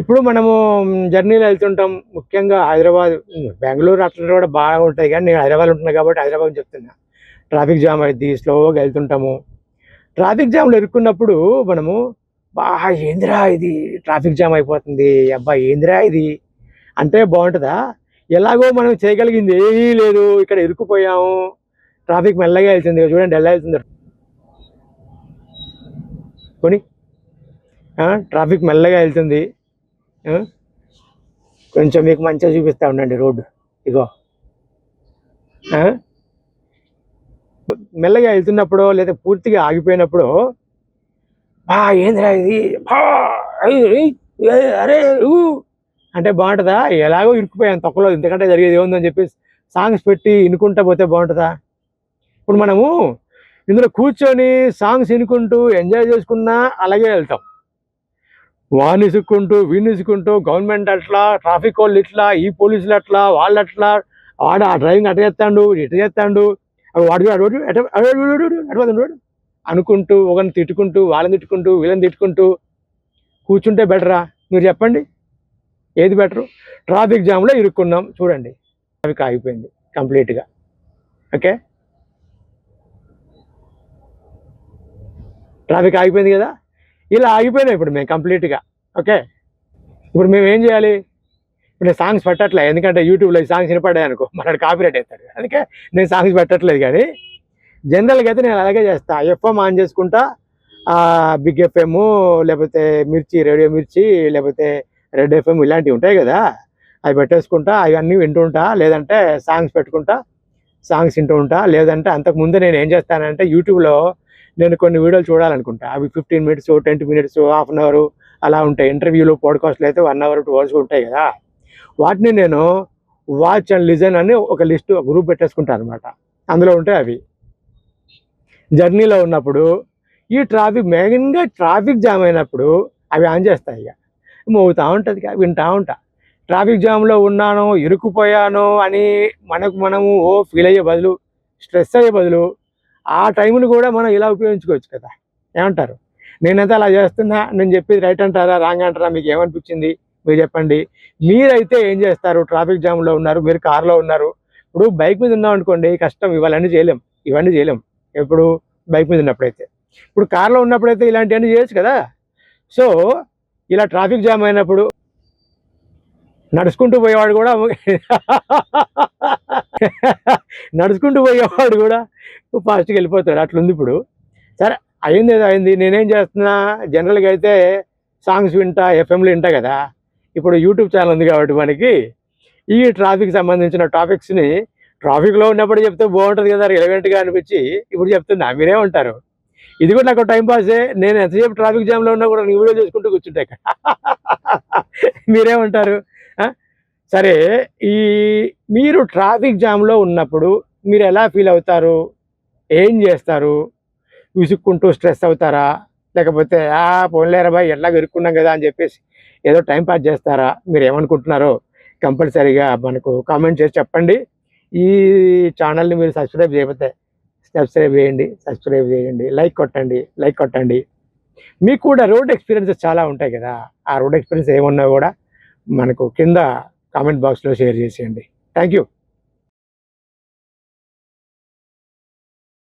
ఇప్పుడు మనము జర్నీలో వెళ్తుంటాం ముఖ్యంగా హైదరాబాద్ బెంగళూరు అట్లా కూడా బాగా ఉంటాయి. కానీ నేను హైదరాబాద్ ఉంటున్నా కాబట్టి హైదరాబాద్ చెప్తున్నా. ట్రాఫిక్ జామ్ అయింది స్లోగా వెళ్తుంటాము. ట్రాఫిక్ జామ్లో ఇరుక్కున్నప్పుడు మనము బాగా ఏందిరా ఇది? ట్రాఫిక్ జామ్ అయిపోతుంది. అబ్బా ఏందిరా ఇది? అంటే బాగుంటుందా? ఎలాగో మనం చేయగలిగింది ఏమీ లేదు. ఇక్కడ ఇరుక్కుపోయాము ట్రాఫిక్ మెల్లగా వెళ్తుంది. చూడండి ఎలా వెళ్తుంది. కొని. ట్రాఫిక్ మెల్లగా వెళ్తుంది. కొంచెం మీకు మంచిగా చూపిస్తా ఉండండి రోడ్డు. ఇగో. మెల్లగా వెళ్తున్నప్పుడు లేదా పూర్తిగా ఆగిపోయినప్పుడు బా ఏందిరా ఇది? అరే ఊ. అంటే బాగుంటుందా? ఎలాగో ఇరుక్కుపోయాను తొక్కలో. ఇంతకంటే జరిగేది ఏముందని చెప్పి సాంగ్స్ పెట్టి ఇనుకుంటా పోతే బాగుంటుందా? ఇప్పుడు మనము ఇందులో కూర్చొని సాంగ్స్ వినుకుంటూ ఎంజాయ్ చేసుకున్నా అలాగే వెళ్తాం. వానిసుకుంటూ వీనిసుకుంటూ గవర్నమెంట్ అట్లా ట్రాఫిక్ వాళ్ళు ఇట్లా ఈ పోలీసులు అట్లా వాళ్ళు అట్లా వాడు ఆ డ్రైవింగ్ అటు చేస్తాడు ఇటు చేస్తాడు. వాడు అడవాడు అనుకుంటూ ఒకరిని తిట్టుకుంటూ వాళ్ళని తిట్టుకుంటూ వీళ్ళని తిట్టుకుంటూ కూర్చుంటే బెటరా మీరు చెప్పండి. ఏది బెటరు ట్రాఫిక్ జామ్లో ఇరుక్కున్నాం. చూడండి. ట్రాఫిక్ ఆగిపోయింది కంప్లీట్గా. ఓకే? ట్రాఫిక్ ఆగిపోయింది కదా? ఇలా ఆగిపోయినాయి ఇప్పుడు మేము కంప్లీట్గా ఓకే? ఇప్పుడు మేము ఏం చేయాలి? ఇప్పుడు నేను సాంగ్స్ పెట్టట్లే ఎందుకంటే యూట్యూబ్లో ఈ సాంగ్స్ వినపడ్డాయి అనుకో మనకి కాపీరైట్ అవుతాడు అందుకే నేను సాంగ్స్ పెట్టట్లేదు కానీ జనరల్గా అయితే నేను అలాగే చేస్తా. ఎఫ్ఎం ఆన్ చేసుకుంటా బిగ్ ఎఫ్ఎమ్ లేకపోతే మిర్చి రేడియో మిర్చి లేకపోతే రెడ్ ఎఫ్ఎం ఇలాంటివి ఉంటాయి కదా అవి పెట్టేసుకుంటా అవన్నీ వింటుంటా లేదంటే సాంగ్స్ పెట్టుకుంటా సాంగ్స్ వింటూ ఉంటా లేదంటే అంతకుముందే నేను ఏం చేస్తానంటే యూట్యూబ్లో నేను కొన్ని వీడియోలు చూడాలనుకుంటా. అవి fifteen minutes twenty minutes half an hour అలా ఉంటాయి. ఇంటర్వ్యూలు పాడ్కాస్ట్లు అయితే వన్ అవర్ టూ అవర్స్ ఉంటాయి కదా. వాటిని నేను వాచ్ అండ్ లిజన్ అని ఒక లిస్ట్ ఒక గ్రూప్ పెట్టేసుకుంటాను అనమాట అందులో ఉంటాయి అవి. జర్నీలో ఉన్నప్పుడు ఈ ట్రాఫిక్ మెయిన్గా ట్రాఫిక్ జామ్ అయినప్పుడు అవి ఆన్ చేస్తాయి ఇక. మోగుతూ ఉంటుంది ఇక వింటా ఉంటా. ట్రాఫిక్ జామ్లో ఉన్నాను ఇరుక్కుపోయాను అని మనకు మనము ఓ ఫీల్ అయ్యే బదులు స్ట్రెస్ అయ్యే బదులు ఆ టైంను కూడా మనం ఇలా ఉపయోగించుకోవచ్చు కదా. ఏమంటారు? నేనైతే అలా చేస్తున్నా నేను చెప్పేది రైట్ అంటారా రాంగ్ అంటారా మీకు ఏమనిపించింది? మీరు చెప్పండి. మీరైతే ఏం చేస్తారు? ట్రాఫిక్ జామ్లో ఉన్నారు మీరు కార్లో ఉన్నారు. ఇప్పుడు బైక్ మీద ఉన్నాం అనుకోండి కష్టం ఇవన్నీ చేయలేం ఇవన్నీ చేయలేం. ఎప్పుడు బైక్ మీద ఉన్నప్పుడైతే. ఇప్పుడు కార్లో ఉన్నప్పుడైతే ఇలాంటివన్నీ చేయొచ్చు కదా. సో ఇలా ట్రాఫిక్ జామ్ అయినప్పుడు నడుచుకుంటూ పోయేవాడు కూడా నడుచుకుంటూ పోయేవాడు కూడా ఫాస్ట్గా వెళ్ళిపోతాడు. అట్లుంది ఇప్పుడు. సరే అయింది ఏదో అయింది. నేనేం చేస్తున్నా జనరల్గా అయితే సాంగ్స్ వింటా ఎఫ్ఎంలు వింటా కదా. ఇప్పుడు యూట్యూబ్ ఛానల్ ఉంది కాబట్టి మనకి ఈ ట్రాఫిక్ సంబంధించిన టాపిక్స్ని ట్రాఫిక్లో ఉన్నప్పుడు చెప్తే బాగుంటుంది కదా రిలవెంట్గా అనిపించి ఇప్పుడు చెప్తున్నా. మీరే ఉంటారు. ఇది కూడా నాకు టైం పాసే నేను ఎంతసేపు ట్రాఫిక్ జామ్లో ఉన్నా కూడా నేను వీడియో చేసుకుంటూ కూర్చుంటా ఇక్కడ. మీరేమంటారు ఉంటారు. సరే ఈ మీరు ట్రాఫిక్ జామ్లో ఉన్నప్పుడు మీరు ఎలా ఫీల్ అవుతారు? ఏం చేస్తారు? విసుక్కుంటూ స్ట్రెస్ అవుతారా? లేకపోతే ఆ పోన్లేరా బాయ్ ఎట్లా ఇరుక్కున్నాం కదా అని చెప్పేసి ఏదో టైం పాస్ చేస్తారా? మీరు ఏమనుకుంటున్నారో కంపల్సరీగా మనకు కామెంట్ చేసి చెప్పండి. ఈ ఛానల్ని మీరు సబ్స్క్రైబ్ చేయకపోతే సబ్స్క్రైబ్ చేయండి సబ్స్క్రైబ్ చేయండి లైక్ కొట్టండి లైక్ కొట్టండి. మీకు కూడా రోడ్ ఎక్స్పీరియన్సెస్ చాలా ఉంటాయి కదా. ఆ రోడ్ ఎక్స్పీరియన్స్ ఏమున్నా కూడా మనకు కింద కామెంట్ బాక్స్లో షేర్ చేసేయండి. Thank you.